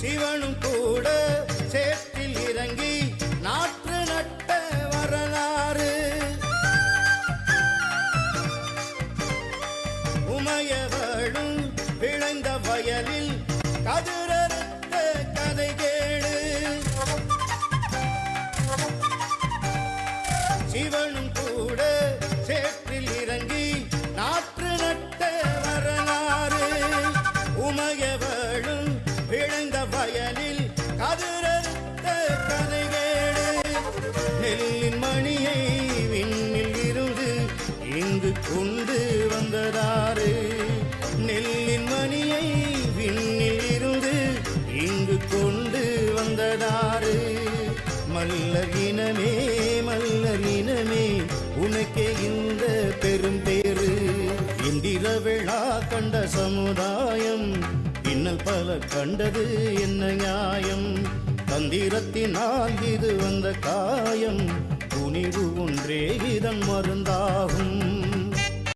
சிவனும் கூட சேற்றில் இறங்கி நாற்று நட்ட வரலாறு. உமையவளும் விளைந்த வயலில் கதிரறுத்த கதை கேடு சிவனும் கூட சேற்றில் இறங்கி யாரு மல்லர் இனமே மல்லர் இனமே உனக்கே இந்த பெரும் பேரு. இந்திர விழா கண்ட சமுதாயம் இன்னல் பல கண்டது என்ன நியாயம்? தந்திரத்தினால் இது வந்த காயம் துணிவு ஒன்றே இதன் மருந்தாகும்.